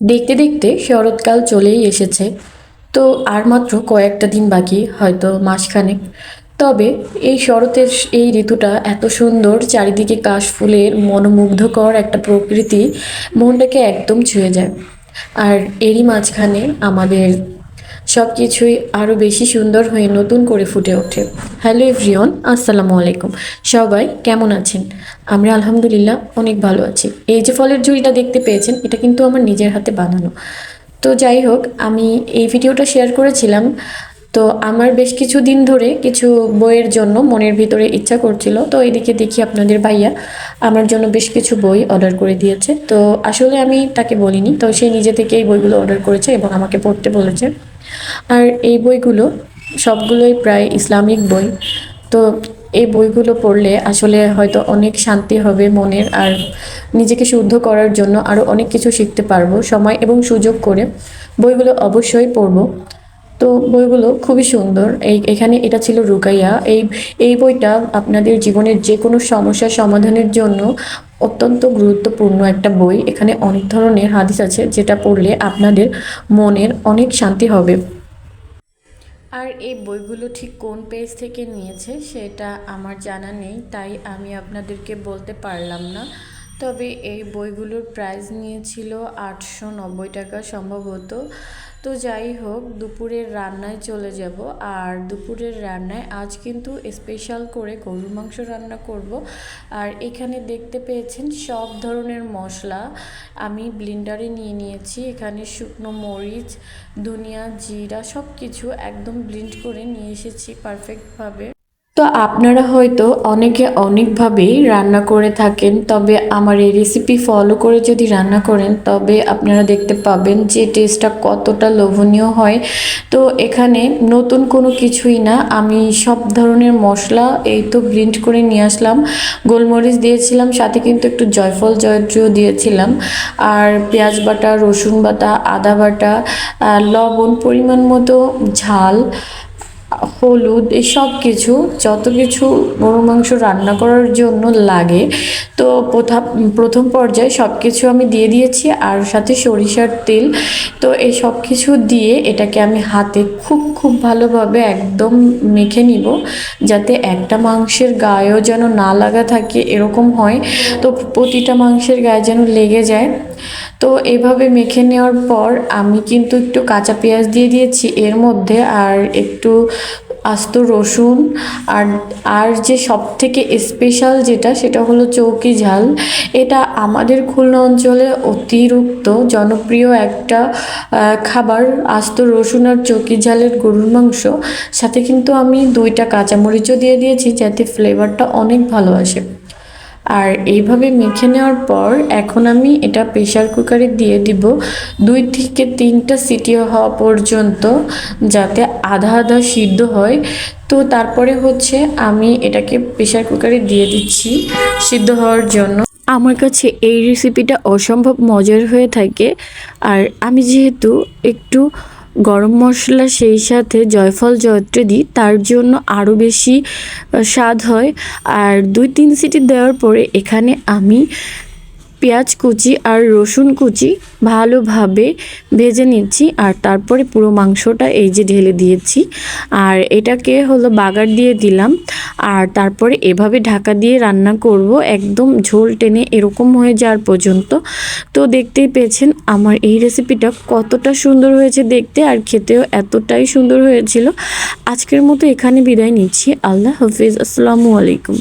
দেখতে দেখতে শরৎকাল চলেই এসেছে। তো আর মাত্র কয়েকটা দিন বাকি, হয়তো মাসখানেক। তবে এই শরতের এই ঋতুটা এত সুন্দর, চারিদিকে কাশফুলের মনোমুগ্ধকর একটা প্রকৃতি, মনটাকে একদম ছুঁয়ে যায়। আর এরই মাঝখানে আমাদের সব কিছুই আরও বেশি সুন্দর হয়ে নতুন করে ফুটে ওঠে। হ্যালো এভরিওন আসসালামু আলাইকুম। সবাই কেমন আছেন? আমরা আলহামদুলিল্লাহ অনেক ভালো আছি। এই যে ফলের ঝুড়িটা দেখতে পেয়েছেন, এটা কিন্তু আমার নিজের হাতে বানানো। তো যাই হোক, আমি এই ভিডিওটা শেয়ার করেছিলাম তো আমার বেশ কিছু দিন ধরে কিছু বইয়ের জন্য মনের ভিতরে ইচ্ছা করছিল। তো এদিকে দেখি আপনাদের ভাইয়া আমার জন্য বেশ কিছু বই অর্ডার করে দিয়েছে। তো আসলে আমি তাকে বলিনি, তো সে নিজে থেকে এই বইগুলো অর্ডার করেছে এবং আমাকে পড়তে বলেছে। আর এই বইগুলো সবগুলোই প্রায় ইসলামিক বই। তো এই বইগুলো পড়লে আসলে হয়তো অনেক শান্তি হবে মনের আর নিজেকে শুদ্ধ করার জন্য আরও অনেক কিছু শিখতে পারব সময় এবং সুযোগ করে। বইগুলো অবশ্যই পড়ব। তো বইগুলো খুবই সুন্দর। এই এখানে এটা ছিল রুকাইয়া। এই এই বইটা আপনাদের জীবনের যে কোনো সমস্যার সমাধানের জন্য অত্যন্ত গুরুত্বপূর্ণ একটা বই। এখানে অনেক ধরনের হাদিস আছে যেটা পড়লে আপনাদের মনের অনেক শান্তি হবে। আর এই বইগুলো ঠিক কোন পেজ থেকে নিয়েছে সেটা আমার জানা নেই, তাই আমি আপনাদেরকে বলতে পারলাম না। তবে এই বইগুলোর প্রাইস নিয়েছিল আটশো নব্বই টাকা সম্ভবত। তো যাই হোক, দুপুরের রান্নায় চলে যাব। আর দুপুরের রান্নায় আজ কিন্তু স্পেশাল করে গরুর মাংস রান্না করব। আর এখানে দেখতে পেয়েছেন সব ধরনের মশলা আমি ব্লিন্ডারে নিয়ে নিয়েছি। এখানে শুকনো মরিচ, ধনিয়া, জিরা সব কিছু একদম ব্লিন্ড করে নিয়ে এসেছি পারফেক্টভাবে তো আপনারা হয়তো অনেকে অনেকভাবেই রান্না করে থাকেন, তবে আমার এই রেসিপি ফলো করে যদি রান্না করেন, তবে আপনারা দেখতে পাবেন যে টেস্টটা কতটা লোভনীয় হয়। তো এখানে নতুন কোনো কিছুই না, আমি সব ধরনের মশলা এই তো ব্লিন্ড করে নিয়ে আসলাম। গোলমরিচ দিয়েছিলাম, সাথে কিন্তু একটু জয়ফল, জয়ত্রীও দিয়েছিলাম। আর পেঁয়াজ বাটা, রসুন বাটা, আদা বাটা লবণ, পরিমাণ মতো ঝাল হলুদ, এই সব কিছু, যত কিছু গরু মাংস রান্না করার জন্য লাগে, তো প্রথম প্রথম পর্যায়ে সব কিছু আমি দিয়ে দিয়েছি, আর সাথে সরিষার তেল, তো এই সব কিছু দিয়ে এটাকে আমি হাতে খুব খুব ভালোভাবে একদম মেখে নিব, যাতে একটা মাংসের গায়েও যেন না লাগা থাকে, এরকম হয়। তো প্রতিটা মাংসের গায়ে যেন লেগে যায় তো এভাবে মেখে নেওয়ার পর আমি কিন্তু একটু কাঁচা পেঁয়াজ দিয়ে দিয়েছি। এর মধ্যে আর একটু আস্ত রসুন আর আর যে সব থেকে স্পেশাল যেটা, সেটা হলো চৌকি ঝাল। এটা আমাদের খুলনা অঞ্চলে অতিরিক্ত জনপ্রিয় একটা খাবার, আস্ত রসুন আর চৌকি ঝালের গরুর মাংস। সাথে কিন্তু আমি দুইটা কাঁচামরিচও দিয়ে দিয়েছি, যাতে ফ্লেভারটা অনেক ভালো আসে। আর এইভাবে মেখে নেওয়ার পর এখন আমি এটা প্রেশার কুকারে দিয়ে দিব দুই থেকে তিনটা সিটি হওয়া পর্যন্ত যাতে আধা আধা সিদ্ধ হয়। তো তারপরে হচ্ছে আমি এটাকে প্রেশার কুকারে দিয়ে দিচ্ছি সিদ্ধ হওয়ার জন্য। আমার কাছে এই রেসিপিটা অসম্ভব মজার হয়ে থাকে। আর আমি যেহেতু একটু গরম মশলা সেই সাথে জয়ফল, জয়ত্রী দিই, তার জন্য আরও বেশি স্বাদ হয়। আর দুই, তিন সিটি দেওয়ার পরে এখানে আমি পেঁয়াজ কুচি আর রসুন কুচি ভালোভাবে ভেজে নিচ্ছি আর তারপরে পুরো মাংসটা এই যে ঢেলে দিয়েছি। আর এটাকে হলো বাগার দিয়ে দিলাম। আর তারপরে এভাবে ঢাকা দিয়ে রান্না করব। একদম ঝোল টেনে এরকম হয়ে যাওয়ার পর্যন্ত। তো দেখতেই পেয়েছেন আমার এই রেসিপিটা কতটা সুন্দর হয়েছে দেখতে আর খেতেও এতটাই সুন্দর হয়েছিল। আজকের মতো এখানে বিদায় নিচ্ছি। আল্লাহ হাফিজ। আসসালামু আলাইকুম।